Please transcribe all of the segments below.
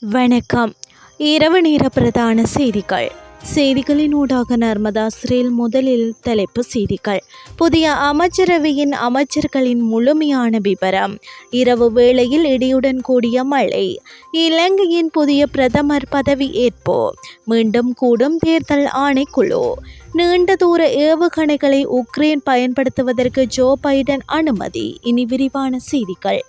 வணக்கம். இரவு நேர பிரதான செய்திகள். செய்திகளின் ஊடாக நர்மதா முதலில் தலைப்பு செய்திகள். புதிய அமைச்சரவையின் அமைச்சர்களின் முழுமையான விவரம் இரவு வேளையில் இடியுடன் கூடிய மழை. இலங்கையின் புதிய பிரதமர் பதவி ஏற்போ. மீண்டும் கூடும் தேர்தல் ஆணைக்குழு. நீண்ட தூர ஏவுகணைகளை உக்ரைன் பயன்படுத்துவதற்கு ஜோ பைடன் அனுமதி. இனி விரிவான செய்திகள்.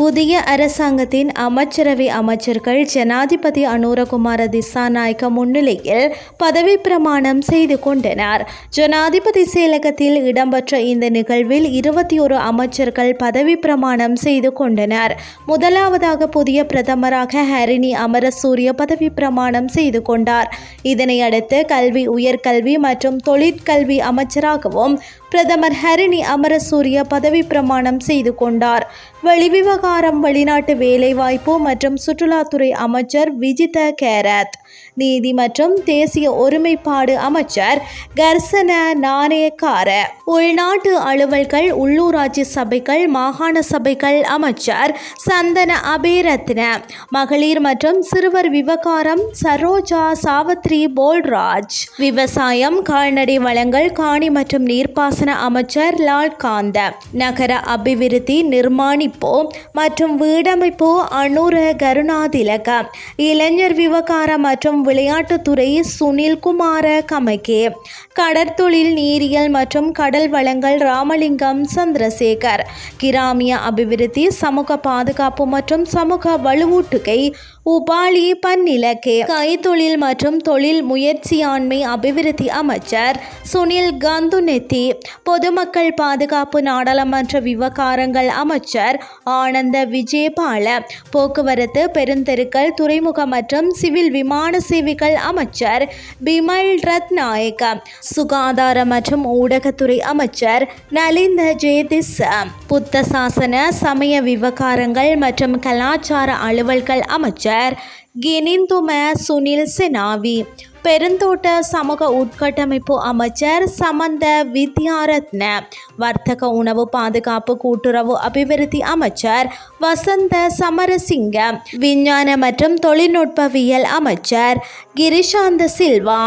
புதிய அரசாங்கத்தின் அமைச்சரவை அமைச்சர்கள் ஜனாதிபதி அனுரகுமார திசாநாயக்க முன்னிலையில் பதவி பிரமாணம் செய்து கொண்டனர். ஜனாதிபதி செயலகத்தில் இடம்பெற்ற இந்த நிகழ்வில் இருபத்தி ஒரு அமைச்சர்கள் பதவி பிரமாணம் செய்து கொண்டனர். முதலாவதாக புதிய பிரதமராக ஹரிணி அமரசூரிய பதவி பிரமாணம் செய்து கொண்டார். இதனையடுத்து கல்வி உயர்கல்வி மற்றும் தொழிற்கல்வி அமைச்சராகவும் பிரதமர் ஹரிணி அமரசூரிய பதவி பிரமாணம் செய்து கொண்டார். வெளிவிவகாரம் வெளிநாட்டு வேலைவாய்ப்பு மற்றும் சுற்றுலாத்துறை அமைச்சர் விஜித கேரத். நீதி மற்றும் தேசிய ஒருமைப்பாடு அமைச்சர் கர்சன நாணயக்கார. உள்நாட்டு அலுவல்கள் உள்ளூராட்சி சபைகள் மாகாண சபைகள் அமைச்சர் சந்தன அபேரத்ன. மகளிர் மற்றும் சிறுவர் விவகாரம் சரோஜா சாவத்ரி போல்ராஜ். விவசாயம் கால்நடை வளங்கள் காணி மற்றும் நீர்ப்பாசன அமைச்சர் லால் காந்த நகர அபிவிருத்தி நிர்மாணிப்போ மற்றும் வீடமைப்போ அனுர கருணாதிலக இளைஞர் விவகாரம் மற்றும் மற்றும் விளையாட்டுத்துறை சுனில் குமார கமகே கடற்தொழில் நீரியல் மற்றும் கடல் வளங்கள் ராமலிங்கம் சந்திரசேகர் கிராமிய அபிவிருத்தி சமூக பாதுகாப்பு மற்றும் சமூக வலுவூட்டுகை உபாலி பன்னிலக்கே கைத்தொழில் மற்றும் தொழில் முயற்சியாண்மை அபிவிருத்தி அமைச்சர் சுனில் கந்துநெத்தி பொதுமக்கள் பாதுகாப்பு நாடாளுமன்ற விவகாரங்கள் அமைச்சர் ஆனந்த விஜயபால போக்குவரத்து பெருந்தெருக்கள் துறைமுக மற்றும் சிவில் விமான சேவைகள் அமைச்சர் பிமல் ரத்நாயக்க சுகாதார மற்றும் ஊடகத்துறை அமைச்சர் நலிந்த ஜெயதிஸ் புத்த சாசன சமய விவகாரங்கள் மற்றும் கலாச்சார அலுவல்கள் அமைச்சர் विजय गेनिन तो मैं सुनील सेनावी பெருந்தோட்ட சமூக உட்கட்டமைப்பு அமைச்சர் சமந்த வித்யாரத்ன வர்த்தக உணவு பாதுகாப்பு கூட்டுறவு அபிவிருத்தி அமைச்சர் வசந்த சமரசிங்க விஞ்ஞான மற்றும் தொழில்நுட்பவியல் அமைச்சர் கிரிஷாந்த சில்வா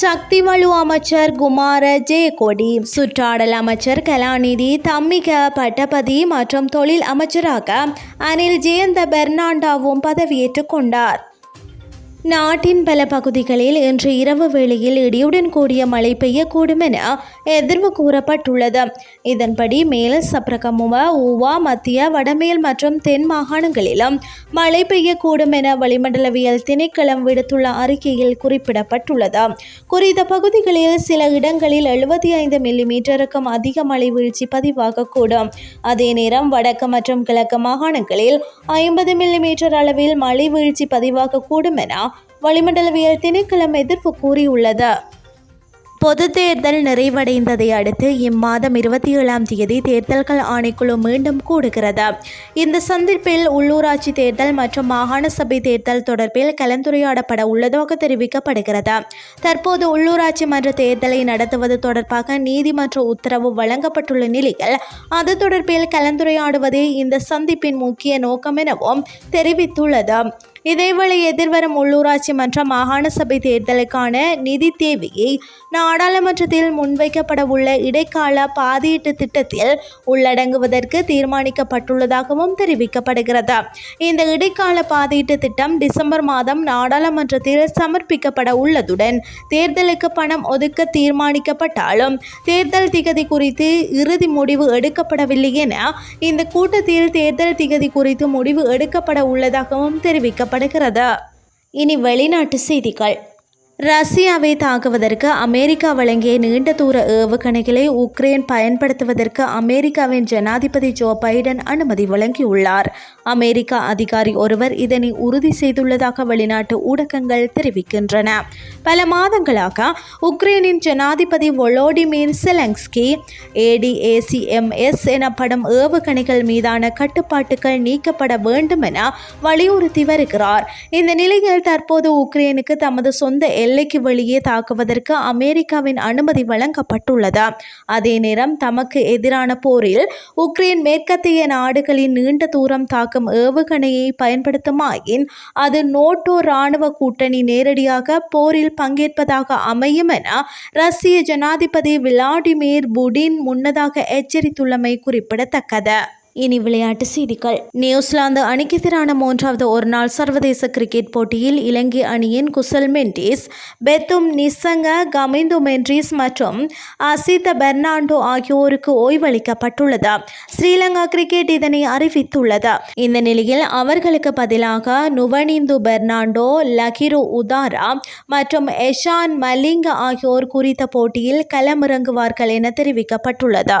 சக்தி வலு அமைச்சர் குமார ஜெயகொடி சுற்றாடல் அமைச்சர் கலாநிதி தம்மிக பட்டபதி மற்றும் தொழில் அமைச்சராக அனில் ஜெயந்த பெர்னாண்டாவும் பதவியேற்றுக் கொண்டார். நாட்டின் பல பகுதிகளில் இன்று இரவு வேளையில் இடியுடன் கூடிய மழை பெய்யக்கூடும் என எதிர்வு கூறப்பட்டுள்ளது. இதன்படி மேல் சப்ரகமுவ ஊவா மத்திய வடமேல் மற்றும் தென் மாகாணங்களிலும் மழை பெய்யக்கூடும் என வளிமண்டலவியல் திணைக்களம் விடுத்துள்ள அறிக்கையில் குறிப்பிடப்பட்டுள்ளது. குறித்த பகுதிகளில் சில இடங்களில் எழுபத்தி ஐந்து மில்லிமீட்டருக்கும் அதிக மழை வீழ்ச்சி பதிவாகக்கூடும். அதே நேரம் வடக்கு மற்றும் கிழக்கு மாகாணங்களில் ஐம்பது மில்லிமீட்டர் அளவில் மழை வீழ்ச்சி பதிவாகக்கூடும் என வளிமண்டலவியல் திணைக்களம் எதிர்ப்பு கூறியுள்ளது. பொது தேர்தல் நிறைவடைந்ததை அடுத்து இம்மாதம் இருபத்தி ஏழாம் தேதி தேர்தல்கள் ஆணைக்குழு மீண்டும் கூடுகிறது. இந்த சந்திப்பில் உள்ளூராட்சி தேர்தல் மற்றும் மாகாண சபை தேர்தல் தொடர்பில் கலந்துரையாடப்பட உள்ளதாக தெரிவிக்கப்படுகிறது. தற்போது உள்ளூராட்சி மன்ற தேர்தலை நடத்துவது தொடர்பாக நீதிமன்ற உத்தரவு வழங்கப்பட்டுள்ள நிலையில் அது தொடர்பில் கலந்துரையாடுவதே இந்த சந்திப்பின் முக்கிய நோக்கம் எனவும் தெரிவித்துள்ளது. இதேவேளை எதிர்வரும் உள்ளூராட்சி மன்ற மாகாண சபை தேர்தலுக்கான நிதி தேவையை நாடாளுமன்றத்தில் முன்வைக்கப்பட உள்ள இடைக்கால பாதியீட்டு திட்டத்தில் உள்ளடங்குவதற்கு தீர்மானிக்கப்பட்டுள்ளதாகவும் தெரிவிக்கப்படுகிறது. இந்த இடைக்கால பாதியீட்டு திட்டம் டிசம்பர் மாதம் நாடாளுமன்றத்தில் சமர்ப்பிக்கப்பட உள்ளதுடன் தேர்தலுக்கு பணம் ஒதுக்க தீர்மானிக்கப்பட்டாலும் தேர்தல் திகதி குறித்து இறுதி முடிவு எடுக்கப்படவில்லை என இந்த கூட்டத்தில் தேர்தல் திகதி குறித்து முடிவு எடுக்கப்பட உள்ளதாகவும் தெரிவிக்கப்படுகிறது இனி வெளிநாட்டு செய்திகள். ரஷ்யாவை தாக்குவதற்கு அமெரிக்கா வழங்கிய நீண்ட தூர ஏவுகணைகளை உக்ரைன் பயன்படுத்துவதற்கு அமெரிக்காவின் ஜனாதிபதி ஜோ பைடன் அனுமதி வழங்கியுள்ளார். அமெரிக்க அதிகாரி ஒருவர் இதனை உறுதி செய்துள்ளதாக வெளிநாட்டு ஊடகங்கள் தெரிவிக்கின்றன. பல மாதங்களாக உக்ரைனின் ஜனாதிபதி வொலோடிமிர் செலங்ஸ்கி ஏடிஏசிஎம்எஸ் எனப்படும் ஏவுகணைகள் மீதான கட்டுப்பாட்டுகள் நீக்கப்பட வேண்டும் என வலியுறுத்தி வருகிறார். இந்த நிலையில் தற்போது உக்ரைனுக்கு தமது சொந்த எல்லைக்கு வெளியே தாக்குவதற்கு அமெரிக்காவின் அனுமதி வழங்கப்பட்டுள்ளது. அதே நேரம் தமக்கு எதிரான போரில் உக்ரைன் மேற்கத்திய நாடுகளின் நீண்ட தூரம் தாக்கும் ஏவுகணையை பயன்படுத்துமாயின் அது நோட்டோ ராணுவ கூட்டணி நேரடியாக போரில் பங்கேற்பதாக அமையும் என ரஷ்ய ஜனாதிபதி விளாடிமிர் புடின் முன்னதாக எச்சரித்துள்ளமை குறிப்பிடத்தக்கது. இனி விளையாட்டு செய்திகள். நியூசிலாந்து அணிக்கு எதிரான மூன்றாவது ஒருநாள் சர்வதேச கிரிக்கெட் போட்டியில் இலங்கை அணியின் குசல் மெண்டிஸ் பெத்தும் நிசங்க கமிந்து மென்றிஸ் மற்றும் அசித பெர்னாண்டோ ஆகியோருக்கு ஓய்வளிக்கப்பட்டுள்ளது. ஸ்ரீலங்கா கிரிக்கெட் இதனை அறிவித்துள்ளது. இந்த நிலையில் அவர்களுக்கு பதிலாக நுவனிந்து பெர்னாண்டோ லகிரு உதாரா மற்றும் எஷான் மலிங்க ஆகியோர் குறித்த போட்டியில் களமிறங்குவார்கள் என தெரிவிக்கப்பட்டுள்ளது.